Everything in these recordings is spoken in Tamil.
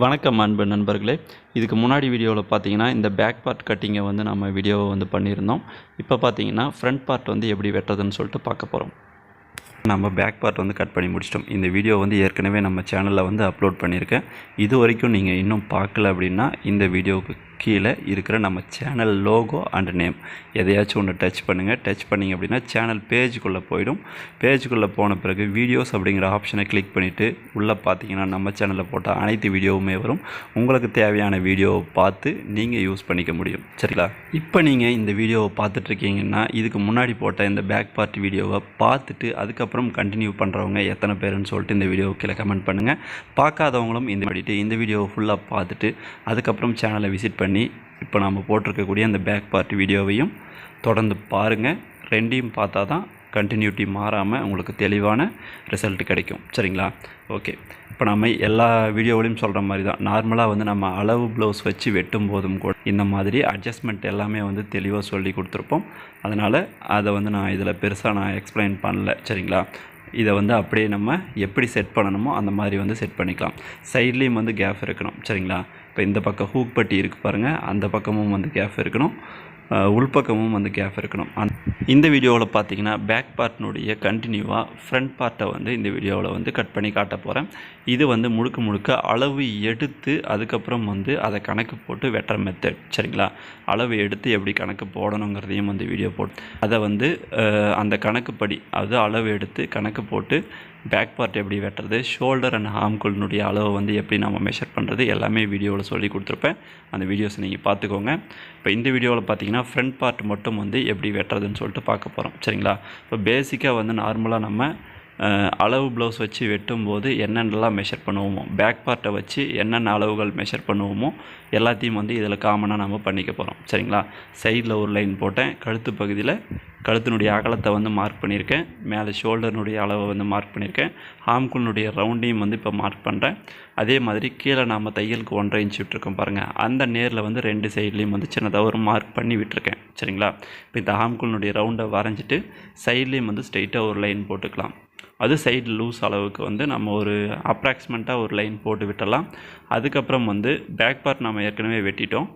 வணக்கம் அன்பு நண்பர்களே. இதுக்கு முன்னாடி வீடியோவில் பார்த்தீங்கன்னா இந்த பேக் பார்ட் கட்டிங்கை வந்து நம்ம வீடியோவை வந்து பண்ணியிருந்தோம். இப்போ பார்த்தீங்கன்னா ஃப்ரண்ட் பார்ட் வந்து எப்படி வெட்டுறதுன்னு சொல்லிட்டு பார்க்க போகிறோம் நம்ம பேக் பார்ட் வந்து கட் பண்ணி முடிச்சிட்டோம். இந்த வீடியோ வந்து ஏற்கனவே நம்ம சேனலில் வந்து அப்லோட் பண்ணியிருக்கேன். இது வரைக்கும் நீங்கள் இன்னும் பார்க்கல அப்படின்னா இந்த வீடியோவுக்கு கீழே இருக்கிற நம்ம சேனல் லோகோ அண்ட் நேம் எதையாச்சும் ஒன்று டச் பண்ணுங்கள் டச் பண்ணிங்க அப்படின்னா சேனல் பேஜுக்குள்ளே போயிடும். பேஜுக்குள்ளே போன பிறகு வீடியோஸ் அப்படிங்கிற ஆப்ஷனை கிளிக் பண்ணிவிட்டு உள்ளே பார்த்தீங்கன்னா நம்ம சேனலில் போட்ட அனைத்து வீடியோவுமே வரும். உங்களுக்கு தேவையான வீடியோவை பார்த்து நீங்கள் யூஸ் பண்ணிக்க முடியும். சரிங்களா? இப்போ நீங்கள் இந்த வீடியோவை பார்த்துட்ருக்கீங்கன்னா இதுக்கு முன்னாடி போட்ட இந்த பேக் பார்ட் வீடியோவை பார்த்துட்டு அதுக்கப்புறம் கண்டினியூ பண்ணுறவங்க எத்தனை பேருன்னு சொல்லிட்டு இந்த வீடியோ கீழே கமெண்ட் பண்ணுங்கள் பார்க்காதவங்களும் இந்த மாதிரி இந்த வீடியோவை ஃபுல்லாக பார்த்துட்டு அதுக்கப்புறம் சேனலை விசிட் பண்ணி இப்போ நம்ம போட்டிருக்கக்கூடிய அந்த பேக் பார்ட் வீடியோவையும் தொடர்ந்து பாருங்கள் ரெண்டையும் பார்த்தா தான் கண்டினியூட்டி மாறாமல் உங்களுக்கு தெளிவான ரிசல்ட் கிடைக்கும். சரிங்களா? ஓகே இப்போ நம்ம எல்லா வீடியோவிலையும் சொல்கிற மாதிரி தான். நார்மலாக வந்து நம்ம அளவு ப்ளவுஸ் வச்சு வெட்டும் போதும் கூட இந்த மாதிரி அட்ஜஸ்ட்மெண்ட் எல்லாமே வந்து தெளிவாக சொல்லி கொடுத்துருப்போம். அதனால் அதை வந்து நான் இதில் பெருசாக நான் எக்ஸ்பிளைன் பண்ணல. சரிங்களா? இதை வந்து அப்படியே நம்ம எப்படி செட் பண்ணணுமோ அந்த மாதிரி வந்து செட் பண்ணிக்கலாம். சைட்லேயும் வந்து கேப் இருக்கணும். சரிங்களா? இப்போ இந்த பக்கம் ஹூக் பட்டி இருக்குது பாருங்கள் அந்த பக்கமும் வந்து கேஃப் இருக்கணும். உள்பக்கமும் வந்து கேப் இருக்கணும். அந் இந்த வீடியோவில் பார்த்தீங்கன்னா பேக் பார்ட்னுடைய கண்டினியூவாக ஃப்ரண்ட் பார்ட்டை வந்து இந்த வீடியோவில் வந்து கட் பண்ணி காட்ட போகிறேன் இது வந்து முழுக்க முழுக்க அளவு எடுத்து அதுக்கப்புறம் வந்து அதை கணக்கு போட்டு வெட்டுற மெத்தட் சரிங்களா? அளவு எடுத்து எப்படி கணக்கு போடணுங்கிறதையும் வந்து வீடியோ போட்டு அதை வந்து அந்த கணக்குப்படி அது அளவு எடுத்து கணக்கு போட்டு பேக் பார்ட் எப்படி வெட்டுறது ஷோல்டர் அண்ட் ஹார்ம்குள்னுடைய அளவை வந்து எப்படி நம்ம மெஷர் பண்ணுறது எல்லாமே வீடியோவில் சொல்லி கொடுத்துருப்பேன். அந்த வீடியோஸ் நீங்கள் பார்த்துக்கோங்க இப்போ இந்த வீடியோவில் பார்த்தீங்கன்னா ஃப்ரண்ட் பார்ட் மட்டும் வந்து எப்படி வெட்டுறதுன்னு சொல்லிட்டு பார்க்க போகிறோம் சரிங்களா? இப்போ பேசிக்காக வந்து நார்மலாக நம்ம அளவு ப்ளவுஸ் வச்சு வெட்டும்போது என்னென்னலாம் மெஷர் பண்ணுவோமோ பேக் பார்ட்டை வச்சு என்னென்ன அளவுகள் மெஷர் பண்ணுவோமோ எல்லாத்தையும் வந்து இதில் காமனாக நம்ம பண்ணிக்க போகிறோம் சரிங்களா? சைடில் ஒரு லைன் போட்டேன். கழுத்து பகுதியில் கழுத்தினுடைய அகலத்தை வந்து மார்க் பண்ணியிருக்கேன். மேலே ஷோல்டர்னுடைய அளவை வந்து மார்க் பண்ணியிருக்கேன். ஹாம்குள்னுடைய ரவுண்டையும் வந்து இப்போ மார்க் பண்ணுறேன் அதே மாதிரி கீழே நாம் தையலுக்கு ஒன்றரை இன்ச் விட்டுருக்கோம் பாருங்கள் அந்த நேரில் வந்து ரெண்டு சைட்லேயும் வந்து சின்னதாக ஒரு மார்க் பண்ணி விட்டுருக்கேன். சரிங்களா? இப்போ இந்த ஹாம்குள்னுடைய ரவுண்டை வரைஞ்சிட்டு சைட்லேயும் வந்து ஸ்ட்ரைட்டாக ஒரு லைன் போட்டுக்கலாம். அது சைடு லூஸ் அளவுக்கு வந்து நம்ம ஒரு அப்ராக்சிமெண்ட்டாக ஒரு லைன் போட்டு விட்டலாம் அதுக்கப்புறம் வந்து பேக் பார்ட் நம்ம ஏற்கனவே வெட்டிட்டோம்.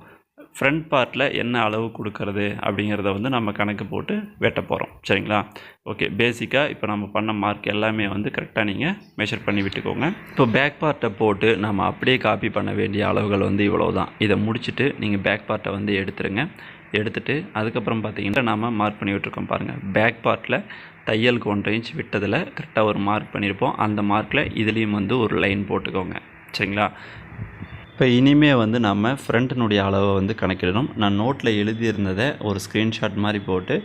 ஃப்ரண்ட் பார்ட்டில் என்ன அளவு கொடுக்கறது அப்படிங்கிறத வந்து நம்ம கணக்கு போட்டு வெட்ட போகிறோம் சரிங்களா? ஓகே பேசிக்காக இப்போ நம்ம பண்ண மார்க் எல்லாமே வந்து கரெக்டாக நீங்கள் மெஷர் பண்ணி விட்டுக்கோங்க. இப்போ பேக் பார்ட்டை போட்டு நம்ம அப்படியே காப்பி பண்ண வேண்டிய அளவுகள் வந்து இவ்வளோ தான் இதை முடிச்சுட்டு நீங்கள் பேக் பார்ட்டை வந்து எடுத்துருங்க. எடுத்துட்டு அதுக்கப்புறம் பார்த்தீங்கன்னா நாம் மார்க் பண்ணி விட்டுருக்கோம் பாருங்கள் பேக் பார்ட்டில் தையலுக்கு ஒன்றரை இன்ச் விட்டதில் கரெக்டாக ஒரு மார்க் பண்ணியிருப்போம் அந்த மார்க்கில் இதுலேயும் வந்து ஒரு லைன் போட்டுக்கோங்க. சரிங்களா? இப்போ இனிமே வந்து நம்ம ஃப்ரண்ட்டினுடைய அளவை வந்து கணக்கிடணும். நான் நோட்டில் எழுதியிருந்ததை ஒரு ஸ்க்ரீன்ஷாட் மாதிரி போட்டு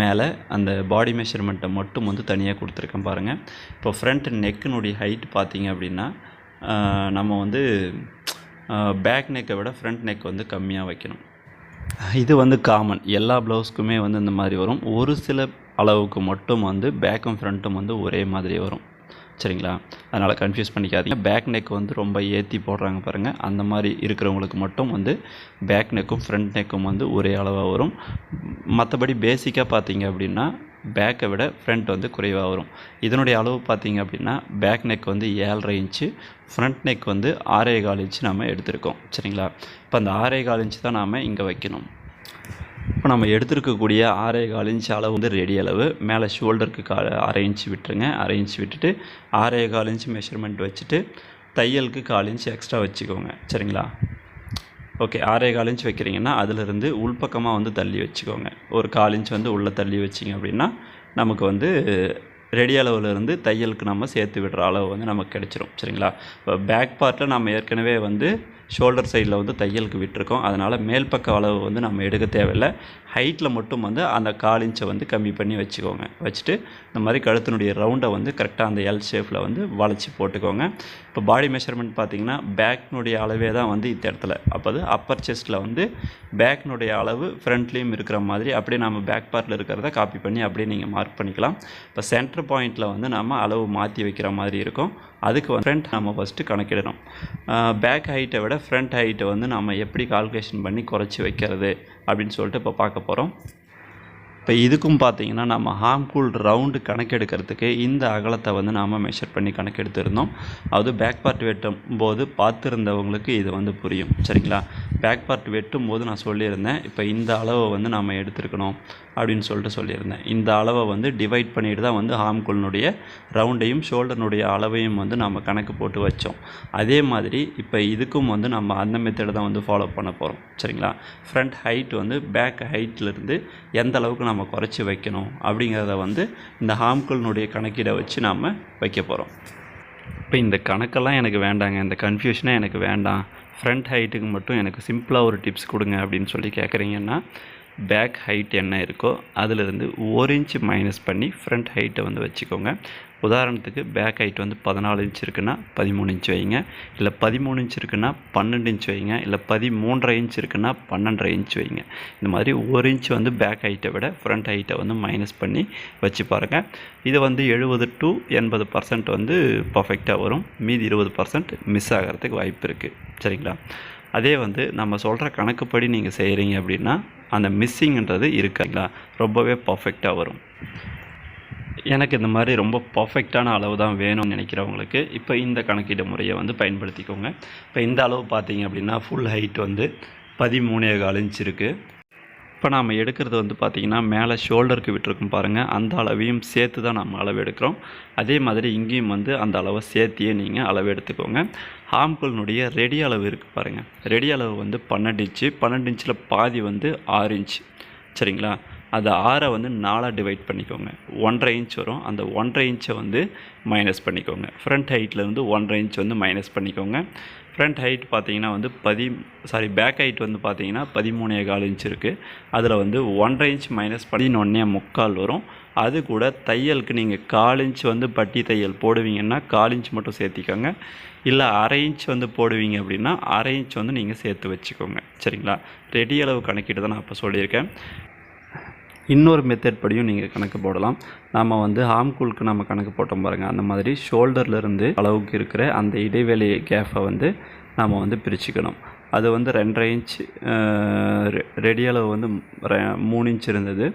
மேலே அந்த பாடி மெஷர்மெண்ட்டை மட்டும் வந்து தனியாக கொடுத்துருக்கேன் பாருங்கள் இப்போ ஃப்ரண்ட் நெக்கினுடைய ஹைட் பார்த்தீங்க அப்படின்னா நம்ம வந்து பேக் நெக்கை விட ஃப்ரண்ட் நெக் வந்து கம்மியாக வைக்கணும். இது வந்து காமன் எல்லா ப்ளவுஸ்க்குமே வந்து இந்த மாதிரி வரும். ஒரு சில அளவுக்கு மட்டும் வந்து பேக்கும் ஃப்ரண்ட்டும் வந்து ஒரே மாதிரி வரும். சரிங்களா? அதனால் கன்ஃபியூஸ் பண்ணிக்காதீங்க. பேக் நெக் வந்து ரொம்ப ஏற்றி போடுறாங்க பாருங்கள் அந்த மாதிரி இருக்கிறவங்களுக்கு மட்டும் வந்து பேக் நெக்கும் ஃப்ரண்ட் நெக்கும் வந்து ஒரே அளவாக வரும். மற்றபடி பேசிக்காக பார்த்தீங்க அப்படின்னா பேக்கை விட ஃப்ரண்ட் வந்து குறைவாக வரும். இதனுடைய அளவு பார்த்தீங்க அப்படின்னா பேக் நெக் வந்து ஏழரை இன்ச்சு ஃப்ரண்ட் நெக் வந்து ஆறே கால் இன்ச்சு நம்ம எடுத்திருக்கோம். சரிங்களா? இப்போ அந்த ஆறே கால் இன்ச்சு தான் நாம் இங்கே வைக்கணும். இப்போ நம்ம எடுத்துருக்கக்கூடிய ஆறே கால் இன்ச் அளவு வந்து ரெடி அளவு. மேலே ஷோல்டருக்கு கா அரை இன்ச் விட்டுருங்க. அரை இன்ச் விட்டுட்டு ஆறே கால் இன்ச் மெஷர்மெண்ட் வச்சுட்டு தையலுக்கு கால் இன்ச் எக்ஸ்ட்ரா வச்சுக்கோங்க. சரிங்களா? ஓகே ஆறே கால் இன்ச் வைக்கிறீங்கன்னா அதிலிருந்து உள்பக்கமாக வந்து தள்ளி வச்சுக்கோங்க. ஒரு கால் இன்ச் வந்து உள்ளே தள்ளி வச்சிங்க அப்படின்னா நமக்கு வந்து ரெடி அளவுலேருந்து தையலுக்கு நம்ம சேர்த்து விடுற அளவு வந்து நமக்கு கிடச்சிரும். சரிங்களா? இப்போ பேக் பார்ட்டில் நம்ம ஏற்கனவே வந்து ஷோல்டர் சைடில் வந்து தையலுக்கு விட்டுருக்கோம். அதனால் மேல் பக்க அளவு வந்து நம்ம எடுக்க தேவையில்லை. ஹைட்டில் மட்டும் வந்து அந்த கால் இன்ச்சை வந்து கம்மி பண்ணி வச்சுக்கோங்க. வச்சுட்டு இந்த மாதிரி கழுத்தினுடைய ரவுண்டை வந்து கரெக்டாக அந்த எல் ஷேப்பில் வந்து வளைச்சி போட்டுக்கோங்க. இப்போ பாடி மெஷர்மெண்ட் பார்த்திங்கன்னா பேக்னுடைய அளவே தான் வந்து இந்த இடத்துல. அப்போ அது அப்பர் செஸ்ட்டில் வந்து பேக்னுடைய அளவு ஃப்ரண்ட்லேயும் இருக்கிற மாதிரி அப்படியே நம்ம பேக் பார்ட்டில் இருக்கிறத காப்பி பண்ணி அப்படியே நீங்கள் மார்க் பண்ணிக்கலாம். இப்போ சென்டர் பாயிண்ட்டில் வந்து நம்ம அளவு மாற்றி வைக்கிற மாதிரி இருக்கும். அதுக்கு ஃப்ரண்ட் நம்ம ஃபஸ்ட்டு கணக்கிடணும். பேக் ஹைட்டை விட ஃப்ரண்ட் ஹைட்டை வந்து நம்ம எப்படி கால்குலேஷன் பண்ணி குறைச்சி வைக்கிறது அப்படின்னு சொல்லிட்டு இப்போ பார்க்க போகிறோம் இப்போ இதுக்கும் பார்த்தீங்கன்னா நம்ம ஹாம்கூல் ரவுண்டு கணக்கெடுக்கிறதுக்கு இந்த அகலத்தை வந்து நாம் மெஷர் பண்ணி கணக்கெடுத்திருந்தோம். அது பேக் பார்ட் வெட்டும் போது பார்த்துருந்தவங்களுக்கு இது வந்து புரியும். சரிங்களா? பேக் பார்ட் வெட்டும் போது நான் சொல்லியிருந்தேன். இப்போ இந்த அளவை வந்து நாம் எடுத்துருக்கணும். அப்படின்னு சொல்லிட்டு சொல்லியிருந்தேன். இந்த அளவை வந்து டிவைட் பண்ணிட்டு தான் வந்து ஹார்ம்குள்னுடைய ரவுண்டையும் ஷோல்டர்னுடைய அளவையும் வந்து நம்ம கணக்கு போட்டு வச்சோம். அதே மாதிரி இப்போ இதுக்கும் வந்து நம்ம அந்த மெத்தடை தான் வந்து ஃபாலோ பண்ண போகிறோம் சரிங்களா? ஃப்ரண்ட் ஹைட் வந்து பேக் ஹைட்லேருந்து எந்த அளவுக்கு நம்ம குறைச்சி வைக்கணும் அப்படிங்கிறத வந்து இந்த ஹார்ம்குள்னுடைய கணக்கீடை வச்சு நாம் வைக்க போகிறோம் இப்போ இந்த கணக்கெல்லாம் எனக்கு வேண்டாங்க. இந்த கன்ஃபியூஷனே எனக்கு வேண்டாம். ஃப்ரண்ட் ஹைட்டுக்கு மட்டும் எனக்கு சிம்பிளாக ஒரு டிப்ஸ் கொடுங்க அப்படின்னு சொல்லி கேட்குறீங்கன்னா பேக் ஹைட் என்ன இருக்கோ அதிலிருந்து ஒரு இன்ச்சு மைனஸ் பண்ணி ஃப்ரண்ட் ஹைட்டை வந்து வச்சுக்கோங்க. உதாரணத்துக்கு பேக் ஹைட் வந்து பதினாலு இன்ச் இருக்குன்னா பதிமூணு இன்ச் வைங்க. இல்லை பதிமூணு இன்ச் இருக்குன்னா பன்னெண்டு இன்ச் வைங்க. இல்லை பதிமூன்றரை இன்ச் இருக்குன்னா பன்னெண்டரை இன்ச் வைங்க. இந்த மாதிரி ஒரு இன்ச் வந்து பேக் ஹைட்டை விட ஃப்ரண்ட் ஹைட்டை வந்து மைனஸ் பண்ணி வச்சு பாருங்கள் இது வந்து எழுபது டு எண்பது பர்சன்ட் வந்து பர்ஃபெக்டாக வரும். மீதி இருபது பர்சன்ட் மிஸ் ஆகிறதுக்கு வாய்ப்பு இருக்குது சரிங்களா? அதே வந்து நம்ம சொல்கிற கணக்குப்படி நீங்கள் செய்கிறீங்க அப்படின்னா அந்த மிஸ்ஸிங்கிறது இருக்காங்களா ரொம்பவே பர்ஃபெக்டாக வரும். எனக்கு இந்த மாதிரி ரொம்ப பர்ஃபெக்டான அளவு தான் வேணும்னு நினைக்கிறவங்களுக்கு இப்போ இந்த கணக்கீடு முறையை வந்து பயன்படுத்திக்கோங்க. இப்போ இந்த அளவு பார்த்தீங்க அப்படின்னா ஃபுல் ஹைட் வந்து பதிமூணே கால் இன்ச் இருக்குது இப்போ நாம் எடுக்கிறது வந்து பார்த்திங்கன்னா மேலே ஷோல்டருக்கு விட்டுருக்கும் பாருங்கள் அந்த அளவையும் சேர்த்து தான் நம்ம அளவு எடுக்கிறோம் அதே மாதிரி இங்கேயும் வந்து அந்த அளவை சேர்த்தியே நீங்கள் அளவு எடுத்துக்கோங்க ஹாம்குள்னுடைய ரெடி அளவு இருக்குது பாருங்கள் ரெடி அளவு வந்து பன்னெண்டு இன்ச்சு பன்னெண்டு இன்ச்சில் பாதி வந்து ஆறு இன்ச் சரிங்களா? அது ஆறை வந்து நாலாக டிவைட் பண்ணிக்கோங்க. ஒன்றரை இன்ச் வரும். அந்த ஒன்றரை இன்ச்சை வந்து மைனஸ் பண்ணிக்கோங்க. ஃப்ரண்ட் வந்து ஒன்றரை இன்ச் வந்து மைனஸ் பண்ணிக்கோங்க. ஃப்ரண்ட் ஹைட் பார்த்தீங்கன்னா வந்து பதி சாரி பேக் ஹைட் வந்து பார்த்தீங்கன்னா பதிமூணே கால் இன்ச் இருக்குது அதில் வந்து ஒன்றரை இன்ச் மைனஸ் பதினொன்னே முக்கால் வரும். அது கூட தையலுக்கு நீங்கள் கால் இன்ச் வந்து பட்டி தையல் போடுவீங்கன்னா கால் இன்ச் மட்டும் சேர்த்திக்கோங்க. இல்லை அரை இன்ச் வந்து போடுவீங்க அப்படின்னா அரை இன்ச் வந்து நீங்கள் சேர்த்து வச்சுக்கோங்க. சரிங்களா? ரெடி அளவு கணக்கிட்டு தான் நான் இப்போ சொல்லியிருக்கேன். இன்னொரு மெத்தட் படியும் நீங்கள் கணக்கு போடலாம். நம்ம வந்து ஆம்கூலுக்கு நம்ம கணக்கு போட்டோம் பாருங்கள் அந்த மாதிரி ஷோல்டர்லேருந்து அளவுக்கு இருக்கிற அந்த இடைவெளி கேஃபை வந்து நாம் வந்து பிரிச்சுக்கணும். அது வந்து ரெண்டரை இன்ச் ரெடி அளவு வந்து மூணு இன்ச் இருந்தது.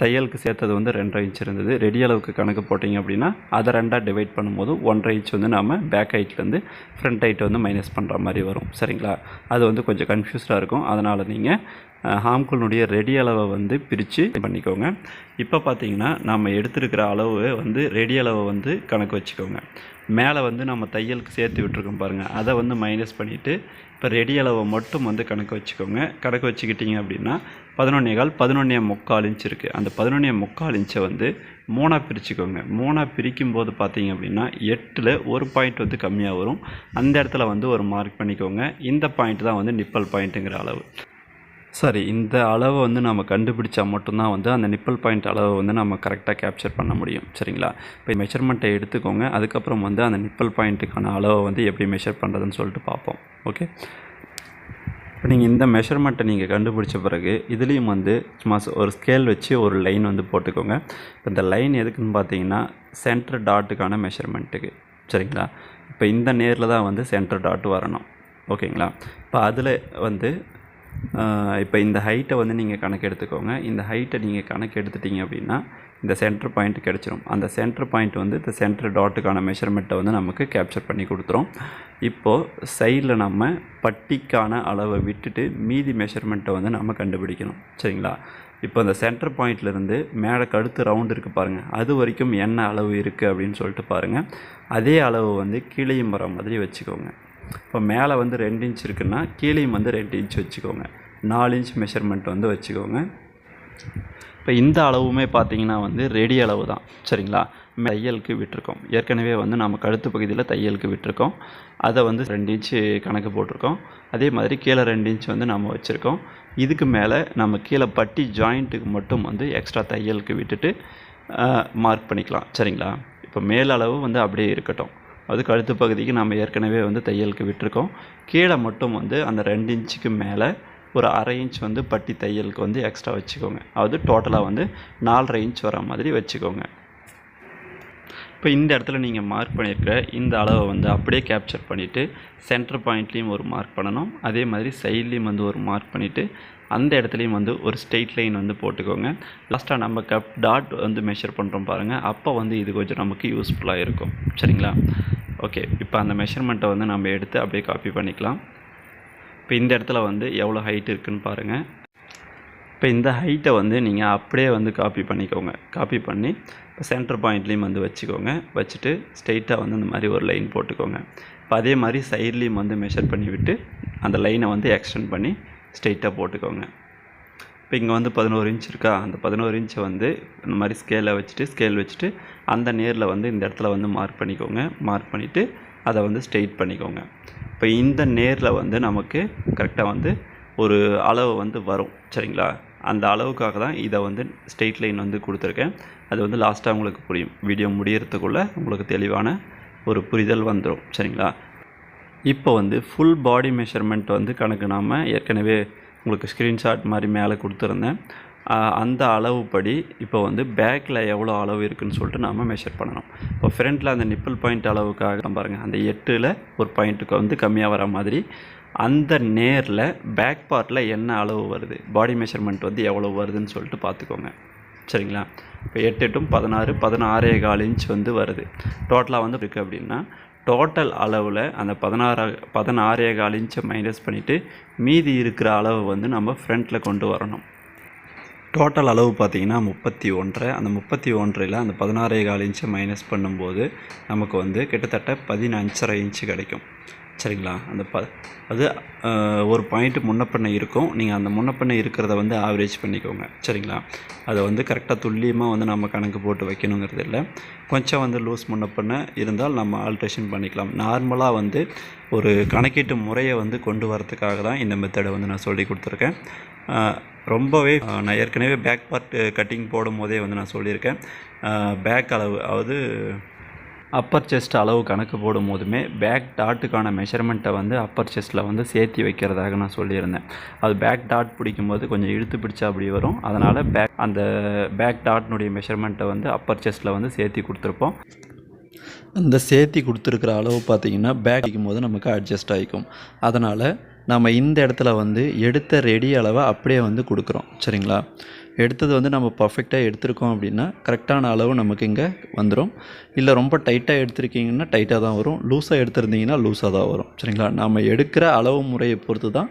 தையலுக்கு சேர்த்தது வந்து ரெண்டரை இன்ச் இருந்தது. ரெடி அளவுக்கு கணக்கு போட்டிங்க அப்படின்னா அதை ரெண்டாக டிவைட் பண்ணும்போது ஒன்றரை இன்ச் வந்து நம்ம பேக் ஹைட்லேருந்து ஃப்ரண்ட் ஹைட்டை வந்து மைனஸ் பண்ணுற மாதிரி வரும். சரிங்களா? அது வந்து கொஞ்சம் கன்ஃபியூஸ்டாக இருக்கும். அதனால் நீங்கள் ஹாம்குள்னுடைய ரெடி அளவை வந்து பிரித்து பண்ணிக்கோங்க. இப்போ பார்த்தீங்கன்னா நம்ம எடுத்திருக்கிற அளவு வந்து ரெடி அளவை வந்து கணக்கு வச்சுக்கோங்க. மேலே வந்து நம்ம தையலுக்கு சேர்த்து விட்டுருக்கோம் பாருங்கள் அதை வந்து மைனஸ் பண்ணிவிட்டு இப்போ ரெடி அளவை மட்டும் வந்து கணக்கு வச்சுக்கோங்க. கணக்கு வச்சுக்கிட்டிங்க அப்படின்னா பதினொன்னே கால் பதினொன்னே முக்கால் இன்ச் இருக்குது அந்த பதினொன்னே முக்கால் இன்ச்சை வந்து மூணாக பிரிச்சுக்கோங்க. மூணாக பிரிக்கும் போது பார்த்தீங்க அப்படின்னா எட்டில் ஒரு பாயிண்ட் வந்து கம்மியாக வரும். அந்த இடத்துல வந்து ஒரு மார்க் பண்ணிக்கோங்க. இந்த பாயிண்ட் தான் வந்து நிப்பல் பாயிண்ட்டுங்கிற அளவு. சரி இந்த அளவை வந்து நம்ம கண்டுபிடிச்சா மட்டும்தான் வந்து அந்த நிப்பல் பாயிண்ட் அளவை வந்து நம்ம கரெக்டாக கேப்சர் பண்ண முடியும். சரிங்களா? இப்போ மெஷர்மெண்ட்டை எடுத்துக்கோங்க. அதுக்கப்புறம் வந்து அந்த நிப்பல் பாயிண்ட்டுக்கான அளவை வந்து எப்படி மெஷர் பண்ணுறதுன்னு சொல்லிட்டு பார்ப்போம். ஓகே இப்போ நீங்கள் இந்த மெஷர்மெண்ட்டை நீங்கள் கண்டுபிடிச்ச பிறகு இதுலேயும் வந்து சும்மா ஒரு ஸ்கேல் வச்சு ஒரு லைன் வந்து போட்டுக்கோங்க. இப்போ இந்த லைன் எதுக்குன்னு பார்த்தீங்கன்னா சென்டர் டாட்டுக்கான மெஷர்மெண்ட்டுக்கு சரிங்களா? இப்போ இந்த நேரில் தான் வந்து சென்டர் டாட் வரணும். ஓகேங்களா இப்போ அதில் வந்து இப்போ இந்த ஹைட்டை வந்து நீங்கள் கணக்கு எடுத்துக்கோங்க. இந்த ஹைட்டை நீங்கள் கணக்கு எடுத்துட்டிங்க அப்படின்னா இந்த சென்டர் பாயிண்ட் கிடச்சிரும். அந்த சென்டர் பாயிண்ட் வந்து இந்த சென்டர் டாட்டுக்கான மெஷர்மெண்ட்டை வந்து நமக்கு கேப்சர் பண்ணி கொடுத்துரும். இப்போது சைடில் நம்ம பட்டிக்கான அளவை விட்டுட்டு மீதி மெஷர்மெண்ட்டை வந்து நம்ம கண்டுபிடிக்கணும். சரிங்களா? இப்போ அந்த சென்டர் பாயிண்ட்லேருந்து மேலே கழுத்து ரவுண்டு இருக்குது பாருங்கள் அது வரைக்கும் என்ன அளவு இருக்குது அப்படின்னு சொல்லிட்டு பாருங்கள் அதே அளவு வந்து கீழேயும் வர மாதிரி வச்சுக்கோங்க. இப்போ மேலே வந்து ரெண்டு இன்ச் இருக்குன்னா கீழேயும் வந்து ரெண்டு இன்ச் வச்சுக்கோங்க. நாலு இன்ச் மெஷர்மெண்ட் வந்து வச்சுக்கோங்க. இப்போ இந்த அளவுமே பார்த்தீங்கன்னா வந்து ரெடி அளவு தான். சரிங்களா? தையலுக்கு விட்டிருக்கோம். ஏற்கனவே வந்து நம்ம கழுத்து பகுதியில் தையலுக்கு விட்டுருக்கோம். அதை வந்து ரெண்டு இன்ச்சு கணக்கு போட்டிருக்கோம். அதே மாதிரி கீழே ரெண்டு இன்ச் வந்து நம்ம வச்சுருக்கோம். இதுக்கு மேலே நம்ம கீழே பட்டி ஜாயிண்ட்டுக்கு மட்டும் வந்து எக்ஸ்ட்ரா தையலுக்கு விட்டுட்டு மார்க் பண்ணிக்கலாம். சரிங்களா? இப்போ மேலளவு வந்து அப்படியே இருக்கட்டும். அது கழுத்து பகுதிக்கு நம்ம ஏற்கனவே வந்து தையலுக்கு விட்டிருக்கோம். கீழே மட்டும் வந்து அந்த ரெண்டு இன்ச்சுக்கு மேலே ஒரு அரை இன்ச் வந்து பட்டி தையலுக்கு வந்து எக்ஸ்ட்ரா வச்சுக்கோங்க. அது டோட்டலாக வந்து நாலரை இன்ச் வர மாதிரி வச்சுக்கோங்க. இப்போ இந்த இடத்துல நீங்கள் மார்க் பண்ணியிருக்க இந்த அளவை வந்து அப்படியே கேப்சர் பண்ணிவிட்டு சென்டர் பாயிண்ட்லேயும் ஒரு மார்க் பண்ணணும். அதே மாதிரி சைட்லேயும் வந்து ஒரு மார்க் பண்ணிவிட்டு அந்த இடத்துலையும் வந்து ஒரு ஸ்ட்ரெயிட் லைன் வந்து போட்டுக்கோங்க. லாஸ்ட்டாக நம்ம கப் டாட் வந்து மெஷர் பண்ணுறோம் பாருங்கள் அப்போ வந்து இது கொஞ்சம் நமக்கு யூஸ்ஃபுல்லாக இருக்கும். சரிங்களா? ஓகே இப்போ அந்த மெஷர்மெண்ட்டை வந்து நம்ம எடுத்து அப்படியே காப்பி பண்ணிக்கலாம். இப்போ இந்த இடத்துல வந்து எவ்வளோ ஹைட் இருக்குன்னு பாருங்கள் இப்போ இந்த ஹைட்டை வந்து நீங்கள் அப்படியே வந்து காப்பி பண்ணிக்கோங்க. காப்பி பண்ணி இப்போ சென்டர் பாயிண்ட்லேயும் வந்து வச்சுக்கோங்க. வச்சுட்டு ஸ்ட்ரெயிட்டாக வந்து இந்த மாதிரி ஒரு லைன் போட்டுக்கோங்க. இப்போ அதே மாதிரி சைட்லேயும் வந்து மெஷர் பண்ணி விட்டு அந்த லைனை வந்து எக்ஸ்டெண்ட் பண்ணி ஸ்ட்ரெயிட்டாக போட்டுக்கோங்க. இப்போ இங்கே வந்து பதினோரு இன்ச் இருக்கா? அந்த பதினோரு இன்ச்சை வந்து இந்த மாதிரி ஸ்கேலை வச்சுட்டு ஸ்கேல் வச்சுட்டு அந்த நேரில் வந்து இந்த இடத்துல வந்து மார்க் பண்ணிக்கோங்க. மார்க் பண்ணிவிட்டு அதை வந்து ஸ்ட்ரெயிட் பண்ணிக்கோங்க. இப்போ இந்த நேரில் வந்து நமக்கு கரெக்டாக வந்து ஒரு அளவு வந்து வரும். சரிங்களா? அந்த அளவுக்காக தான் இதை வந்து ஸ்ட்ரெயிட் லைன் வந்து கொடுத்துருக்கேன். அது வந்து லாஸ்ட்டாக உங்களுக்கு புரியும். வீடியோ முடியறதுக்குள்ளே உங்களுக்கு தெளிவான ஒரு புரிதல் வந்துடும் சரிங்களா? இப்போ வந்து ஃபுல் பாடி மெஷர்மெண்ட் வந்து கணக்கு நாம் ஏற்கனவே உங்களுக்கு ஸ்க்ரீன்ஷாட் மாதிரி மேலே கொடுத்துருந்தேன். அந்த அளவுப்படி இப்போ வந்து பேக்கில் எவ்வளோ அளவு இருக்குதுன்னு சொல்லிட்டு நாம் மெஷர் பண்ணணும். இப்போ ஃப்ரண்ட்டில் அந்த நிப்பிள் பாயிண்ட் அளவுக்காக பாருங்கள் அந்த எட்டில் ஒரு பாயிண்ட்டுக்கு வந்து கம்மியாக வர மாதிரி அந்த நேரில் பேக் பார்ட்டில் என்ன அளவு வருது பாடி மெஷர்மெண்ட் வந்து எவ்வளோ வருதுன்னு சொல்லிட்டு பார்த்துக்கோங்க. சரிங்களா? இப்போ எட்டு எட்டும் பதினாறு பதினாறே கால் இன்ச் வந்து வருது. டோட்டலாக வந்து இருக்குது அப்படின்னா டோட்டல் அளவில் அந்த பதினாறு பதினாறே கால் இன்ச்சை மைனஸ் பண்ணிவிட்டு மீதி இருக்கிற அளவு வந்து நம்ம ஃப்ரண்ட்டில் கொண்டு வரணும். டோட்டல் அளவு பார்த்தீங்கன்னா முப்பத்தி ஒன்றரை. அந்த முப்பத்தி ஒன்றில் அந்த பதினாறே கால் இன்ச்சை மைனஸ் பண்ணும்போது நமக்கு வந்து கிட்டத்தட்ட பதினஞ்சரை இன்ச்சு கிடைக்கும். சரிங்களா? அந்த ப அது ஒரு பாயிண்ட்டு முன்னப்பண்ண இருக்கும். நீங்கள் அந்த முன்னப்பண்ண இருக்கிறத வந்து ஆவரேஜ் பண்ணிக்கோங்க. சரிங்களா? அதை வந்து கரெக்டாக துல்லியமாக வந்து நம்ம கணக்கு போட்டு வைக்கணுங்கிறது இல்லை. கொஞ்சம் வந்து லூஸ் முன்னப்பண்ண இருந்தால் நம்ம ஆல்ட்ரேஷன் பண்ணிக்கலாம். நார்மலாக வந்து ஒரு கணக்கீட்டு முறையை வந்து கொண்டு வரதுக்காக தான் இந்த மெத்தடை வந்து நான் சொல்லி கொடுத்துருக்கேன். ரொம்பவே நான் ஏற்கனவே பேக் பார்ட் கட்டிங் போடும் போதே வந்து நான் சொல்லியிருக்கேன். பேக் அளவு அதாவது அப்பர் செஸ்ட் அளவு கணக்கு போடும் போதுமே பேக் டாட்டுக்கான மெஷர்மெண்ட்டை வந்து அப்பர் செஸ்ட்டில் வந்து சேர்த்தி வைக்கிறதாக நான் சொல்லியிருந்தேன். அது பேக் டாட் பிடிக்கும்போது கொஞ்சம் இழுத்து பிடிச்சா அப்படி வரும். அதனால் பேக் அந்த பேக் டாட்னுடைய மெஷர்மெண்ட்டை வந்து அப்பர் செஸ்ட்டில் வந்து சேர்த்தி கொடுத்துருப்போம். அந்த சேர்த்தி கொடுத்துருக்குற அளவு பார்த்தீங்கன்னா பேக் அடிக்கும் போது நமக்கு அட்ஜஸ்ட் ஆகிக்கும் அதனால் நம்ம இந்த இடத்துல வந்து எடுத்த ரெடி அளவை அப்படியே வந்து கொடுக்குறோம். சரிங்களா? எடுத்தது வந்து நம்ம பர்ஃபெக்டாக எடுத்திருக்கோம் அப்படின்னா கரெக்டான அளவு நமக்கு இங்கே வந்துடும் இல்லை ரொம்ப டைட்டாக எடுத்திருக்கீங்கன்னா டைட்டாக தான் வரும். லூஸாக எடுத்திருந்தீங்கன்னா லூஸாக தான் வரும். சரிங்களா? நம்ம எடுக்கிற அளவு முறையை பொறுத்து தான்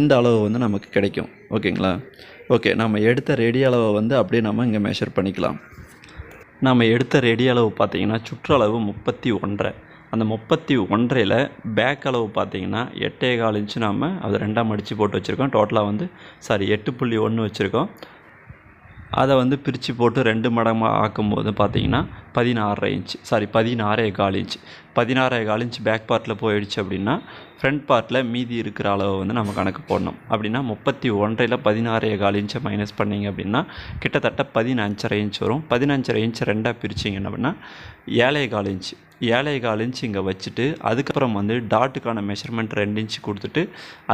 இந்த அளவு வந்து நமக்கு கிடைக்கும். ஓகேங்களா? ஓகே நம்ம எடுத்த ரெடி அளவை வந்து அப்படியே நம்ம இங்கே மெஷர் பண்ணிக்கலாம். நாம் எடுத்த ரெடி அளவு பார்த்தீங்கன்னா சுற்றளவு முப்பத்தி ஒன்றரை. அந்த முப்பத்தி ஒன்றையில் பேக் அளவு பார்த்தீங்கன்னா எட்டே கால் இன்ச்சு நாம் அது ரெண்டாக மடித்து போட்டு வச்சுருக்கோம். டோட்டலாக வந்து சாரி எட்டு புள்ளி ஒன்று வச்சுருக்கோம். அதை வந்து பிரித்து போட்டு ரெண்டு மடங்காக ஆக்கும்போது பார்த்தீங்கன்னா பதினாறரை இன்ச் சாரி பதினாறே கால் இன்ச் பதினாறே கால் இன்ச் பேக் பார்ட்டில் போயிடுச்சு அப்படின்னா ஃப்ரண்ட் பார்ட்டில் மீதி இருக்கிற அளவை வந்து நம்ம கணக்கு போடணும். அப்படின்னா முப்பத்தி ஒன்றையில் பதினாறே கால் இன்ச்சை மைனஸ் பண்ணிங்க அப்படின்னா கிட்டத்தட்ட பதினஞ்சரை இன்ச் வரும். பதினஞ்சரை இன்ச் ரெண்டாக பிரிச்சிங்க அப்படின்னா ஏழே கால் இன்ச் ஏழை கால் இன்ச் இங்கே வச்சுட்டு அதுக்கப்புறம் வந்து டாட்டுக்கான மெஷர்மெண்ட் ரெண்டு இன்ச் கொடுத்துட்டு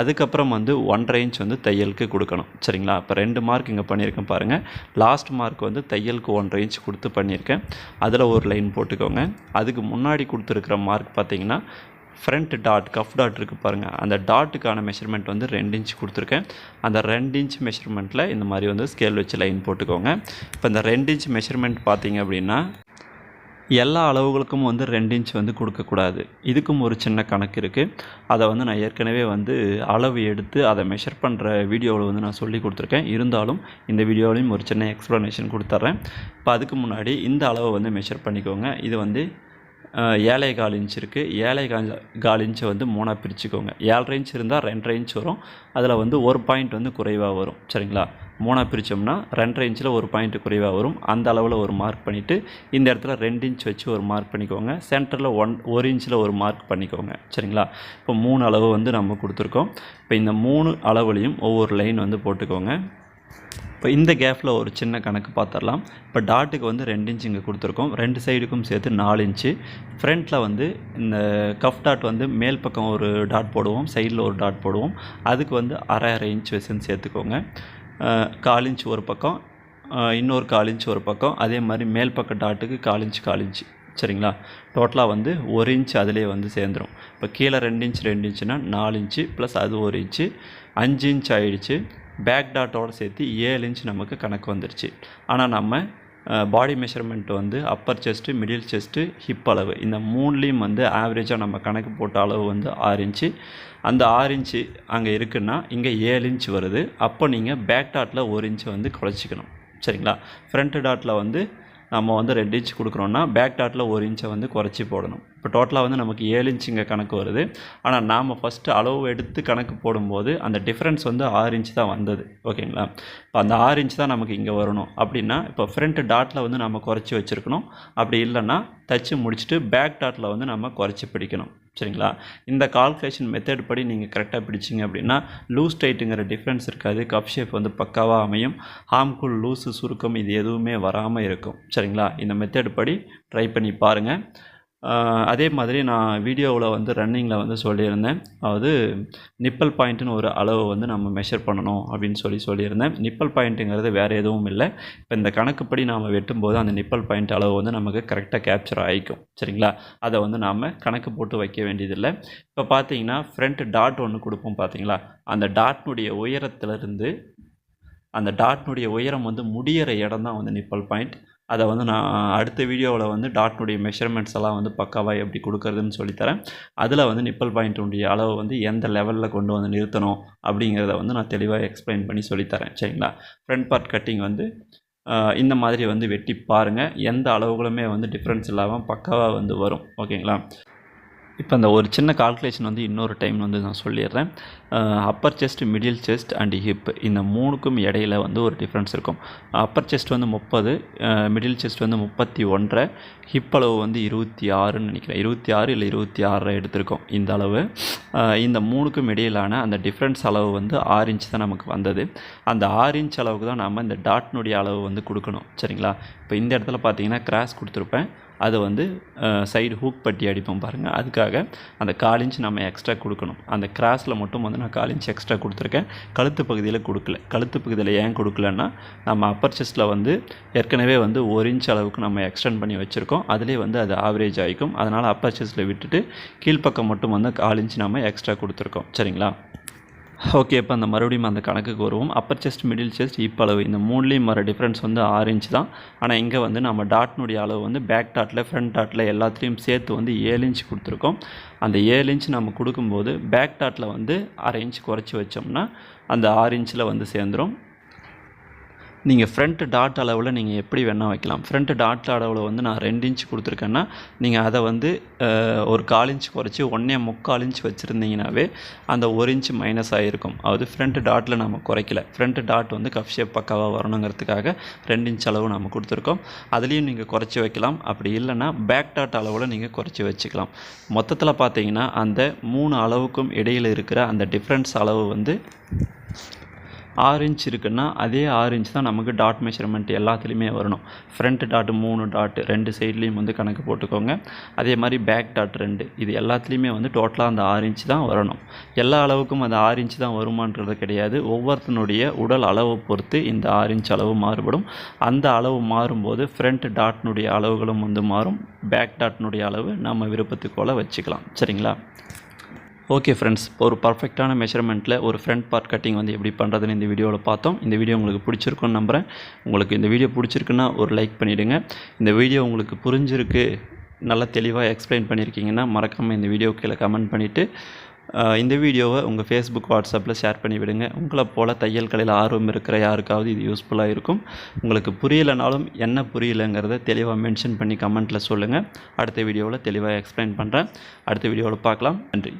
அதுக்கப்புறம் வந்து ஒன்றரை இன்ச் வந்து தையலுக்கு கொடுக்கணும். சரிங்களா? இப்போ ரெண்டு மார்க் இங்கே பண்ணியிருக்கேன் பாருங்கள் லாஸ்ட் மார்க் வந்து தையலுக்கு ஒன்றரை இன்ச் கொடுத்து பண்ணியிருக்கேன். அதில் ஒரு லைன் போட்டுக்கோங்க. அதுக்கு முன்னாடி கொடுத்துருக்குற மார்க் பார்த்தீங்கன்னா ஃப்ரண்ட் டாட் கஃப் டாட் இருக்குது பாருங்கள் அந்த டாட்டுக்கான மெஷர்மெண்ட் வந்து ரெண்டு இன்ச் கொடுத்துருக்கேன். அந்த ரெண்டு இன்ச் மெஷர்மெண்ட்டில் இந்த மாதிரி வந்து ஸ்கேல் வச்சு லைன் போட்டுக்கோங்க. இப்போ இந்த ரெண்டு இன்ச் மெஷர்மெண்ட் பார்த்தீங்க அப்படின்னா எல்லா அளவுகளுக்கும் வந்து ரெண்டு இன்ச் வந்து கொடுக்கக்கூடாது. இதுக்கும் ஒரு சின்ன கணக்கு இருக்குது அதை வந்து நான் ஏற்கனவே வந்து அளவு எடுத்து அதை மெஷர் பண்ணுற வீடியோவில் வந்து நான் சொல்லி கொடுத்துருக்கேன். இருந்தாலும் இந்த வீடியோலையும் ஒரு சின்ன எக்ஸ்ப்ளனேஷன் கொடுத்துட்றேன் இப்போ அதுக்கு முன்னாடி இந்த அளவை வந்து மெஷர் பண்ணிக்கோங்க. இது வந்து ஏழை கால் இன்ச் இருக்குது ஏழை கால் கால் இன்ச்சை வந்து மூணாக பிரிச்சுக்கோங்க. ஏழரை இன்ச் இருந்தால் ரெண்டரை இன்ச் வரும். அதில் வந்து ஒரு பாயிண்ட் வந்து குறைவாக வரும். சரிங்களா? மூணாக பிரித்தோம்னா ரெண்டரை இன்ச்சில் ஒரு பாயிண்ட் குறைவாக வரும். அந்த அளவில் ஒரு மார்க் பண்ணிவிட்டு இந்த இடத்துல ரெண்டு இன்ச் வச்சு ஒரு மார்க் பண்ணிக்கோங்க. சென்டரில் ஒன் ஒரு இன்ச்சில் ஒரு மார்க் பண்ணிக்கோங்க. சரிங்களா? இப்போ மூணு அளவு வந்து நம்ம கொடுத்துருக்கோம். இப்போ இந்த மூணு அளவுலையும் ஒவ்வொரு லைன் வந்து போட்டுக்கோங்க. இப்போ இந்த கேப்பில் ஒரு சின்ன கணக்கு பார்த்துடலாம். இப்போ டாட்டுக்கு வந்து ரெண்டு இன்ச் இங்கே கொடுத்துருக்கோம். ரெண்டு சைடுக்கும் சேர்த்து நாலு இன்ச்சு. ஃப்ரண்ட்டில் வந்து இந்த கஃப் டாட் வந்து மேல் பக்கம் ஒரு டாட் போடுவோம். சைடில் ஒரு டாட் போடுவோம். அதுக்கு வந்து அரை அரை இன்ச் வச்சுன்னு சேர்த்துக்கோங்க. கால் இன்ச் ஒரு பக்கம். இன்னொரு கால் இன்ச் ஒரு பக்கம். அதே மாதிரி மேல் பக்க டாட்டுக்கு கால் இன்ச் கால் இன்ச் சரிங்களா? டோட்டலாக வந்து ஒரு இன்ச் அதிலே வந்து சேர்ந்துடும் இப்போ கீழே ரெண்டு இன்ச் ரெண்டு இன்ச்சுனா நாலு இன்ச்சு ப்ளஸ் அது ஒரு இன்ச்சு. அஞ்சு இன்ச் ஆயிடுச்சு. பேக் டாட்டோட சேர்த்து ஏழு இன்ச் நமக்கு கணக்கு வந்துருச்சு. ஆனால் நம்ம பாடி மெஷர்மெண்ட் வந்து upper chest middle chest hip அளவு. இந்த மூணுலேயும் வந்து ஆவரேஜாக நம்ம கணக்கு போட்ட அளவு வந்து ஆறு இன்ச்சு அந்த ஆறு இன்ச்சு அங்கே இருக்குன்னா இங்கே ஏழு இன்ச் வருது. அப்போ நீங்கள் பேக் டாட்டில் ஒரு இன்ச்சு வந்து குறைச்சிக்கணும். சரிங்களா? ஃப்ரண்ட் டாட்டில் வந்து நம்ம வந்து ரெண்டு இன்ச் கொடுக்குறோன்னா பேக் டாட்டில் ஒரு இன்ச்சை வந்து குறைச்சி போடணும். இப்போ டோட்டலாக வந்து நமக்கு ஏழு இன்ச் இங்கே கணக்கு வருது. ஆனால் நாம் ஃபஸ்ட்டு அளவு எடுத்து கணக்கு போடும்போது அந்த டிஃப்ரென்ஸ் வந்து ஆறு இன்ச் தான் வந்தது. ஓகேங்களா? இப்போ அந்த ஆறு இன்ச் தான் நமக்கு இங்கே வரணும். அப்படின்னா இப்போ ஃப்ரண்ட் டாட்டில் வந்து நம்ம குறைச்சி வச்சுருக்கணும். அப்படி இல்லைன்னா தச்சு முடிச்சுட்டு பேக் டாட்டில் வந்து நம்ம குறைச்சி பிடிக்கணும். சரிங்களா? இந்த கால்குலேஷன் மெத்தட் படி நீங்கள் கரெக்டாக பிடிச்சிங்க அப்படின்னா லூஸ் டைட்டுங்கிற டிஃப்ரென்ஸ் இருக்காது. கப் ஷேப் வந்து பக்காவாக அமையும். ஹார்ம்குள் லூஸு சுருக்கம் இது எதுவுமே வராமல் இருக்கும். சரிங்களா? இந்த மெத்தட் படி ட்ரை பண்ணி பாருங்கள் அதே மாதிரி நான் வீடியோவில் வந்து ரன்னிங்கில் வந்து சொல்லியிருந்தேன். அதாவது நிப்பல் பாயிண்ட்டுன்னு ஒரு அளவு வந்து நம்ம மெஷர் பண்ணணும் அப்படின்னு சொல்லி சொல்லியிருந்தேன். நிப்பல் பாயிண்ட்டுங்கிறது வேறு எதுவும் இல்லை. இப்போ இந்த கணக்குப்படி நாம் வெட்டும்போது அந்த நிப்பல் பாயிண்ட் அளவு வந்து நமக்கு கரெக்டாக கேப்சர் ஆகிக்கும். சரிங்களா? அதை வந்து நாம் கணக்கு போட்டு வைக்க வேண்டியதில்லை. இப்போ பார்த்தீங்கன்னா ஃப்ரண்ட் டாட் ஒன்று கொடுப்போம் பார்த்தீங்களா அந்த டாட்னுடைய உயரத்துலேருந்து அந்த டாட்னுடைய உயரம் வந்து முடியிற இடம் தான் வந்து நிப்பல் பாயிண்ட் அதை வந்து நான் அடுத்த வீடியோவில் வந்து டாட்னுடைய மெஷர்மெண்ட்ஸ் எல்லாம் வந்து பக்காவாக எப்படி கொடுக்குறதுன்னு சொல்லித்தரேன். அதில் வந்து நிப்பல் பாயிண்ட்டுடைய அளவு வந்து எந்த லெவலில் கொண்டு வந்து நிறுத்தணும் அப்படிங்கிறத வந்து நான் தெளிவாக எக்ஸ்பிளைன் பண்ணி சொல்லித்தரேன். சரிங்களா? ஃப்ரண்ட் பார்ட் கட்டிங் வந்து இந்த மாதிரி வந்து வெட்டி பாருங்கள் எந்த அளவுகளுமே வந்து டிஃப்ரென்ஸ் இல்லாமல் பக்காவாக வந்து வரும். ஓகேங்களா? இப்போ அந்த ஒரு சின்ன கால்குலேஷன் வந்து இன்னொரு டைம் வந்து நான் சொல்லிடுறேன். Upper chest middle chest and hip இந்த மூணுக்கும் இடையில வந்து ஒரு டிஃப்ரென்ஸ் இருக்கும். அப்பர் செஸ்ட் வந்து முப்பது மிடில் செஸ்ட் வந்து முப்பத்தி ஒன்றரை ஹிப் அளவு வந்து இருபத்தி ஆறுன்னு நினைக்கிறேன். இருபத்தி ஆறு இல்லை இருபத்தி ஆறு எடுத்திருக்கோம் இந்த அளவு. இந்த மூணுக்கும் இடையிலான அந்த டிஃப்ரென்ஸ் அளவு வந்து ஆறு இன்ச் தான் நமக்கு வந்தது. அந்த ஆறு இன்ச் அளவுக்கு தான் நம்ம இந்த டாட்னுடைய அளவு வந்து கொடுக்கணும். சரிங்களா? இப்போ இந்த இடத்துல பார்த்தீங்கன்னா கிராஸ் கொடுத்துருப்பேன். அது வந்து சைடு ஹூக் பட்டி அடிப்போம் பாருங்கள் அதுக்காக அந்த கால் இன்ச் நம்ம எக்ஸ்ட்ரா கொடுக்கணும். அந்த கிராஸில் மட்டும் வந்து நான் கால் இன்ச் எக்ஸ்ட்ரா கொடுத்துருக்கேன். கழுத்து பகுதியில் கொடுக்கல. கழுத்து பகுதியில் ஏன் கொடுக்கலன்னா நம்ம அப்பர் செஸ்ட்டில் வந்து ஏற்கனவே வந்து ஒரு இன்ச் அளவுக்கு நம்ம எக்ஸ்டெண்ட் பண்ணி வச்சுருக்கோம். அதிலே வந்து அது ஆவரேஜ் ஆகிக்கும் அதனால் அப்பர் செஸ்ட்டில் விட்டுட்டு கீழ்ப்பக்கம் மட்டும் வந்து கால் இன்ச் நம்ம எக்ஸ்ட்ரா கொடுத்துருக்கோம். சரிங்களா? ஓகே இப்போ அந்த மறுபடியும் அந்த கணக்குக்கு வருவோம் அப்பர் செஸ்ட் மிடில் செஸ்ட் இப்போ அளவு. இந்த மூணுலேயும் வர டிஃப்ரென்ஸ் வந்து ஆறு இன்ச் தான். ஆனால் இங்கே வந்து நம்ம டாட்னுடைய அளவு வந்து பேக் டாட்டில் ஃப்ரண்ட் டாட்டில் எல்லாத்துலேயும் சேர்த்து வந்து ஏழு இன்ச் கொடுத்துருக்கோம். அந்த ஏழு இன்ச் நம்ம கொடுக்கும்போது பேக் டாட்டில் வந்து அரை இன்ச் குறைச்சி வச்சோம்னா அந்த ஆறு இன்ச்சில் வந்து சேர்ந்துடும் நீங்கள் ஃப்ரண்ட் டாட் அளவில் நீங்கள் எப்படி வேணால் வைக்கலாம். ஃப்ரண்ட் டாட் அளவில் வந்து நான் ரெண்டு இன்ச் கொடுத்துருக்கேன்னா நீங்கள் அதை வந்து ஒரு கால் இன்ச் குறைச்சி ஒன்றே முக்கால் இன்ச் வச்சுருந்தீங்கனாவே அந்த ஒரு இன்ச் மைனஸ் ஆகிருக்கும் அதாவது ஃப்ரண்ட் டாட்டில் நம்ம குறைக்கல. ஃப்ரண்ட் டாட் வந்து கப் ஷேப் பக்காவாக வரணுங்கிறதுக்காக ரெண்டு இன்ச் அளவு நம்ம கொடுத்துருக்கோம். அதுலேயும் நீங்கள் குறைச்சி வைக்கலாம். அப்படி இல்லைன்னா பேக் டாட் அளவில் நீங்கள் குறைச்சி வச்சுக்கலாம். மொத்தத்தில் பார்த்தீங்கன்னா அந்த மூணு அளவுக்கும் இடையில் இருக்கிற அந்த டிஃப்ரென்ஸ் அளவு வந்து ஆறு இன்ச் இருக்குன்னா அதே ஆறு இன்ச் தான் நமக்கு டாட் மெஷர்மெண்ட் எல்லாத்துலேயுமே வரணும். ஃப்ரண்ட் டாட் மூணு டாட் ரெண்டு சைட்லேயும் வந்து கணக்கு போட்டுக்கோங்க. அதே மாதிரி பேக் டாட் ரெண்டு இது எல்லாத்துலேயுமே வந்து டோட்டலாக அந்த ஆறு இன்ச் தான் வரணும். எல்லா அளவுக்கும் அந்த ஆறு இன்ச் தான் வருமானது கிடையாது. ஒவ்வொருத்தனுடைய உடல் அளவை பொறுத்து இந்த ஆறு இன்ச் அளவு மாறுபடும். அந்த அளவு மாறும்போது ஃப்ரண்ட் டாட்னுடைய அளவுகளும் வந்து மாறும். பேக் டாட்னுடைய அளவு நம்ம விருப்பத்துக்கோல வச்சுக்கலாம். சரிங்களா? ஓகே ஃப்ரெண்ட்ஸ் ஒரு பர்ஃபெக்டான மெஷர்மெண்ட்டில் ஒரு ஃப்ரண்ட் பார்ட் கட்டிங் வந்து எப்படி பண்ணுறதுன்னு இந்த வீடியோவில் பார்த்தோம். இந்த வீடியோ உங்களுக்கு பிடிச்சிருக்குன்னு நம்புகிறேன் உங்களுக்கு இந்த வீடியோ பிடிச்சிருக்குன்னா ஒரு லைக் பண்ணிவிடுங்க இந்த வீடியோ உங்களுக்கு புரிஞ்சிருக்கு நல்லா தெளிவாக எக்ஸ்பிளைன் பண்ணியிருக்கீங்கன்னா மறக்காமல் இந்த வீடியோ கீழே கமெண்ட் பண்ணிவிட்டு இந்த வீடியோவை உங்கள் ஃபேஸ்புக் வாட்ஸ்அப்பில் ஷேர் பண்ணி விடுங்க. உங்களை போல் தையல் கலையில் ஆர்வம் இருக்கிற யாருக்காவது இது யூஸ்ஃபுல்லாக இருக்கும். உங்களுக்கு புரியலைனாலும் என்ன புரியலைங்கிறத தெளிவாக மென்ஷன் பண்ணி கமெண்ட்டில் சொல்லுங்கள் அடுத்த வீடியோவில் தெளிவாக எக்ஸ்பிளைன் பண்ணுறேன் அடுத்த வீடியோவில் பார்க்கலாம். நன்றி.